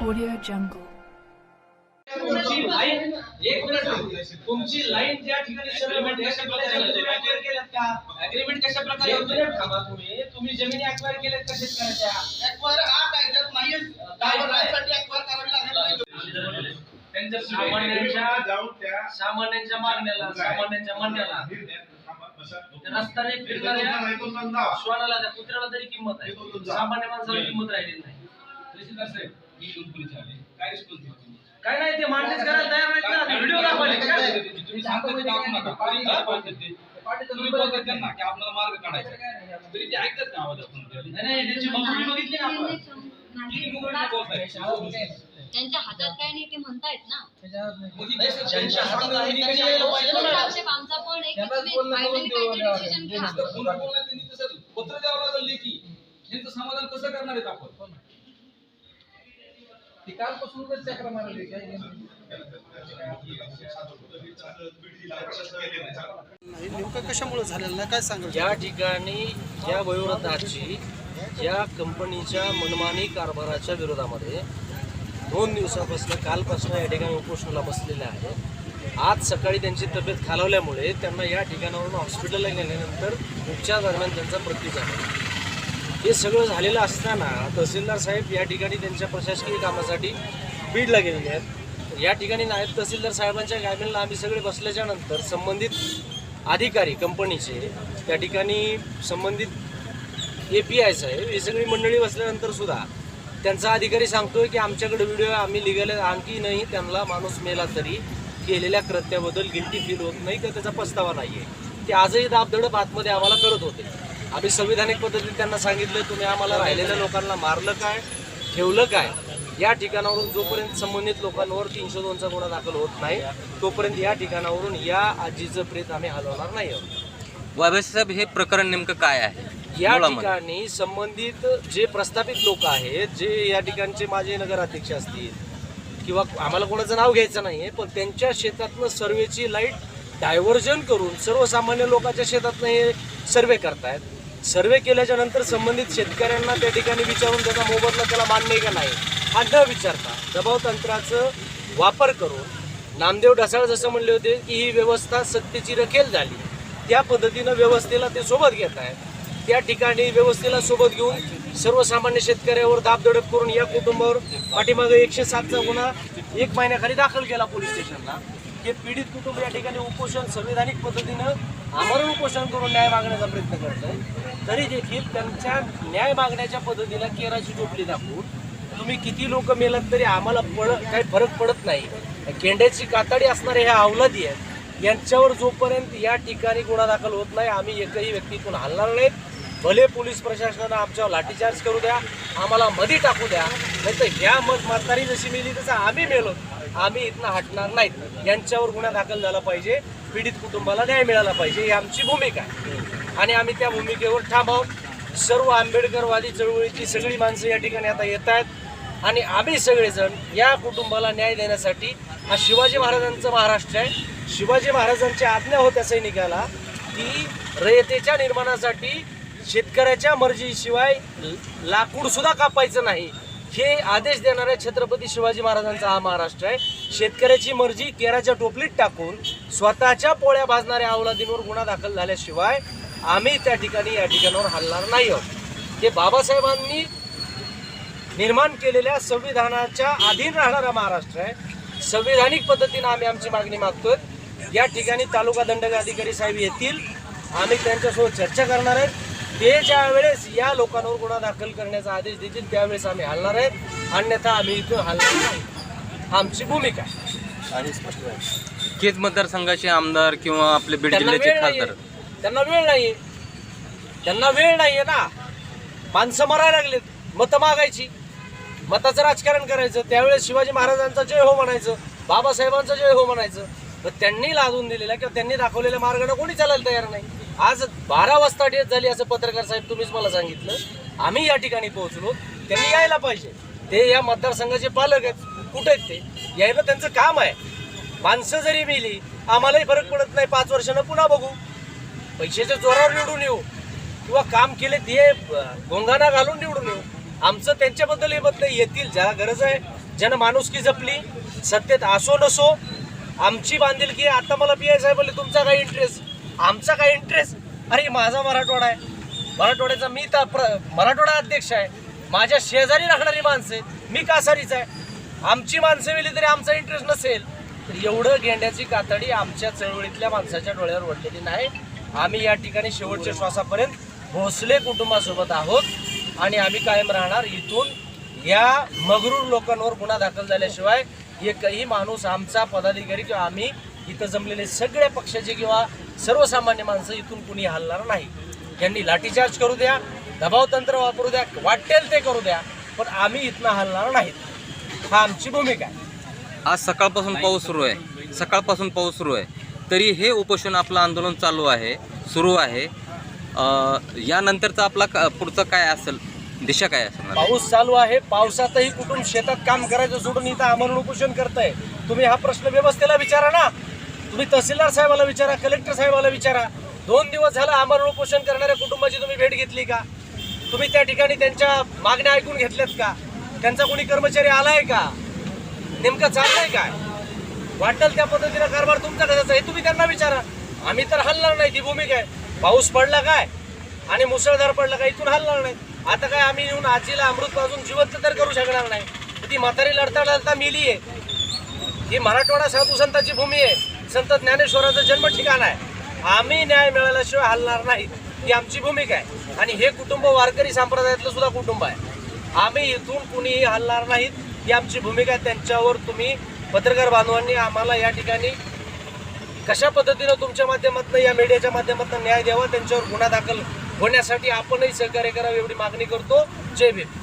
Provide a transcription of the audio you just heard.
Audio Jungle. तुमची line एक minute तुमची लाईन ज्या ठिकाणी Agreement कशा प्रकारे झालं? का अग्रीमेंट कशा प्रकारे होतं? थांबा तुम्ही तुम्ही जमिनी अक्वायर केल्यात का शेतकऱ्याच्या ऍक्वायर हा त्यांच्या सामान्यांच्या सामान्यांच्या मागण्याला सामान्यांच्या म्हणण्याला त्या रस्त्याने फिरणाऱ्या श्वानाला त्या कुत्र्याला तरी किंमत आहे सामान्य माणसाला किंमत राहिली नाही तहसीलदार साहेब ही दोन पोलीस आले काय रिस्पॉन्स दिला तुम्ही? काय नाही ते मान्यच करायला तयार नाहीत ना व्हिडिओ दाखवले काय का? करते ते? तुम्ही सांगता ते दाखवू नका. पाणी दाखवा ते. तुम्ही बोलता त्यांना की आपल्याला मार्ग काढायचा. तरी ते ऐकतात का आवाज आपण नाही नाही त्यांची मजुरी बघितली ना आपण बोलताय? त्यांच्या हातात काय नाही ते म्हणतायत ना. हातात आहे यायला पाहिजे ना. पण आहे की तुम्ही finally काहीतरी decision घ्या. बोलणं बोलणं त्यांनी तसं पत्र द्यावं लागलं लेखी. यांचं समाधान कसं करणार आहेत आपण? नेमकं कशामुळे झालेलं नाही? काय सांगाल? या ठिकाणी या वयोवृद्धाची या कंपनीच्या मनमानी कारभाराच्या विरोधामध्ये दोन दिवसापासून कालपासून या ठिकाणी उपोषणाला बसलेले आहे आज सकाळी त्यांची तब्येत खालावल्यामुळे त्यांना या ठिकाणावरून हॉस्पिटलला गेल्यानंतर उपचार दरम्यान त्यांचा मृत्यू झाला. हे सगळं झालेलं असताना तहसीलदार साहेब या ठिकाणी त्यांच्या प्रशासकीय कामासाठी बीडला गेलेले आहेत. या ठिकाणी नायब तहसीलदार साहेबांच्या गायबीला आम्ही सगळे बसल्याच्या नंतर संबंधित अधिकारी कंपनीचे त्या ठिकाणी संबंधित ए पी आय साहेब ही सगळी मंडळी बसल्यानंतर सुद्धा त्यांचा अधिकारी सांगतोय की आमच्याकडे व्हिडिओ आम्ही लिगल आणखी नाही त्यांना माणूस मेला तरी केलेल्या कृत्याबद्दल गिल्टी फील होत नाही किंवा त्याचा पस्तावा नाही आहे ते आजही दाबदडप आतमध्ये आम्हाला करत होते. आम्ही संविधानिक पद्धतीने त्यांना सांगितलं तुम्ही आम्हाला राहिलेल्या लोकांना मारलं काय ठेवलं काय या ठिकाणावरून जोपर्यंत संबंधित लोकांवर तीनशे दोनचा गुन्हा दाखल होत नाही तोपर्यंत या ठिकाणावरून या आजीचं प्रेत आम्ही हलवणार नाही आहोत. वाबे साहेब हे प्रकरण नेमकं काय आहे? या. ठिकाणी संबंधित जे प्रस्थापित लोक आहेत जे या ठिकाणचे माझे नगराध्यक्ष असतील किंवा आम्हाला कोणाचं नाव घ्यायचं नाहीये पण त्यांच्या शेतातनं सर्वेची लाइट डायव्हर्जन करून सर्वसामान्य लोकांच्या शेतातनं हे सर्वे करतायत. सर्वे केल्याच्यानंतर संबंधित शेतकऱ्यांना त्या ठिकाणी विचारून त्याचा मोबदला त्याला मान्य आहे का नाही हा न विचारता दबाव तंत्राचं वापर करून नामदेव ढसाळ जसं म्हणले होते की ही व्यवस्था सत्तेची रखेल झाली. त्या पद्धतीनं व्यवस्थेला ते सोबत घेत आहेत त्या ठिकाणी व्यवस्थेला सोबत घेऊन सर्वसामान्य शेतकऱ्यावर दाबदडप करून या कुटुंबावर पाठीमागे एकशे सातचा गुन्हा एक महिन्याखाली दाखल केला पोलीस स्टेशनला. हे पीडित कुटुंब या ठिकाणी उपोषण संविधानिक पद्धतीनं आमरण उपोषण करून न्याय मागण्याचा प्रयत्न करत आहे तरी देखील त्यांच्या न्याय मागण्याच्या पद्धतीला केराची टोपली दाखवून तुम्ही किती लोक मेलात तरी आम्हाला पड काही फरक पडत नाही. केंड्याची कातडी असणारे ह्या अवलादी आहेत. यांच्यावर जोपर्यंत या ठिकाणी गुन्हा दाखल होत नाही आम्ही एकही व्यक्तीतून हलणार नाहीत. भले पोलीस प्रशासनानं आमच्यावर लाठीचार्ज करू द्या आम्हाला मध्ये टाकू द्या नाही तर ह्या मत म्हातारी जशी मेली तसं आम्ही मेलो. आम्ही इथनं हटणार नाहीत. यांच्यावर गुन्हा दाखल झाला पाहिजे. पीडित कुटुंबाला न्याय मिळाला पाहिजे ही आमची भूमिका आहे. आणि आम्ही त्या भूमिकेवर ठामावून सर्व आंबेडकरवादी चळवळीची सगळी माणसं या ठिकाणी आता येत आहेत. आणि आम्ही सगळेजण या कुटुंबाला न्याय देण्यासाठी हा शिवाजी महाराजांचं महाराष्ट्र आहे. शिवाजी महाराजांची आज्ञा होत्या सैनिकाला की रयतेच्या निर्माणासाठी शेतकऱ्याच्या मर्जीशिवाय लाकूड सुद्धा कापायचं नाही. हे आदेश देणाऱ्या छत्रपती शिवाजी महाराजांचा हा महाराष्ट्र आहे. शेतकऱ्याची मर्जी केराच्या टोपलीत टाकून स्वतःच्या पोळ्या भाजणाऱ्या अवलादींवर गुन्हा दाखल झाल्याशिवाय आम्ही त्या ठिकाणी या ठिकाणावर हलणार नाही आहोत. हे बाबासाहेबांनी निर्माण केलेल्या संविधानाच्या अधीन राहणारा महाराष्ट्र आहे. संविधानिक पद्धतीनं आम्ही आमची मागणी मागतोय. या ठिकाणी तालुका दंडक अधिकारी साहेब येतील. आम्ही त्यांच्यासोबत चर्चा करणार आहेत. ते ज्या वेळेस या लोकांवर गुन्हा दाखल करण्याचा आदेश देतील त्यावेळेस आम्ही हलणार आहेत. अन्यथा आम्ही इथून हलणार नाही. आमची भूमिका आणि स्पष्ट आहे. केज मतदारसंघाचे आमदार किंवा आपले बीड त्यांना जिल्ह्याचे वेळ नाहीये. खासदार? त्यांना वेळ नाहीये. त्यांना वेळ नाहीये ना. माणसं मरायला लागलेत. मतं मागायची. मताचं राजकारण करायचं. त्यावेळेस शिवाजी महाराजांचा जय हो म्हणायचं. बाबासाहेबांचा जय हो म्हणायचं. तर त्यांनी लादून दिलेला किंवा त्यांनी दाखवलेल्या मार्गाने कोणी चालायला तयार नाही. आज बारा वाजता डेट झाली असं पत्रकार साहेब तुम्हीच मला सांगितलं. आम्ही या ठिकाणी पोहोचलो. त्यांनी यायला पाहिजे. ते या मतदारसंघाचे पालक आहेत. कुठे आहेत ते? यायला त्यांचं काम आहे. माणसं जरी मिली आम्हालाही फरक पडत नाही. पाच वर्षानं पुन्हा बघू. पैशाच्या जोरावर निवडून येऊ. किंवा काम केले ते गोंगाना घालून निवडून येऊ. आमचं त्यांच्याबद्दल हे मत नाही. येतील ज्याला गरज आहे. ज्यानं माणुसकी जपली सत्तेत असो नसो आमची बांधिलकी की आता मला पी आय साहेब बोलले तुमचा काय इंटरेस्ट आमचा काय इंटरेस्ट अरे माझा मराठवाडा आहे. मराठवाड्याचा मी तर प्र- मराठवाडा अध्यक्ष आहे. माझ्या शेजारी राहणारी माणसं मी कासारीच आहे. आमची माणसं मिली तरी आमचा इंटरेस्ट नसेल. तर एवढं गेंड्याची कातडी आमच्या चळवळीतल्या माणसाच्या डोळ्यावर वाढलेली नाही. आम्ही या ठिकाणी शेवटच्या श्वासापर्यंत भोसले कुटुंबासोबत आहोत आणि आम्ही कायम राहणार इथून या मगरूर लोकांवर गुन्हा दाखल झाल्याशिवाय एकही माणूस आमचा पदाधिकारी किंवा आम्ही इथं जमलेले सगळ्या पक्षाचे किंवा सर्वसामान्य माणसं इथून कुणी हलणार नाही. यांनी लाठीचार्ज करू द्या दबाव तंत्र वापरू द्या वाटेल ते करू द्या पण आम्ही इथनं हलणार नाहीत. हा आमची भूमिका आहे. आज सकाळपासून पाऊस सुरू आहे. सकाळपासून पाऊस सुरू आहे. तरी हे उपोषण आपलं आंदोलन चालू आहे सुरू आहे. यानंतरचा आपला का- पुढचं काय असेल? दिशा काय पाऊस चालू आहे पावसातही कुठून शेतात काम करायचं सोडून इथं आमरण उपोषण करताय. तुम्ही हा प्रश्न व्यवस्थेला विचारा ना. तुम्ही तहसीलदार साहेबाला विचारा कलेक्टर साहेबाला विचारा. दोन दिवस झालं आमरण उपोषण करणाऱ्या कुटुंबाची तुम्ही भेट घेतली का? तुम्ही त्या ठिकाणी त्यांच्या मागण्या ऐकून घेतल्यात का? त्यांचा कोणी कर्मचारी आलाय का? नेमकं चाललंय काय? वाटेल त्या पद्धतीनं कारभार तुमचा कशाचा हे तुम्ही त्यांना विचारा. आम्ही तर हलणार नाही ती भूमिका आहे. पाऊस पडला काय? आणि मुसळधार पडला काय? इथून हलणार नाही. आता काय आम्ही येऊन आजीला अमृत पाजून जिवंत तर करू शकणार नाही. ती म्हातारी लढता लढता मिली आहे. ही मराठवाडा साधू संतांची भूमी आहे. संत ज्ञानेश्वराचं जन्म ठिकाण आहे. आम्ही न्याय मिळाल्याशिवाय हलणार नाही. ही आमची भूमिका आहे आणि हे कुटुंब वारकरी संप्रदायातलं सुद्धा कुटुंब आहे. आम्ही इथून कुणीही हलणार नाहीत. ही आमची भूमिका आहे त्यांच्यावर तुम्ही पत्रकार बांधवांनी आम्हाला या ठिकाणी कशा पद्धतीनं तुमच्या माध्यमातून या मीडियाच्या माध्यमातून न्याय द्यावा? त्यांच्यावर गुन्हा दाखल होण्यासाठी आपणही सहकार्य करावे एवढी मागणी करतो. जय भीम.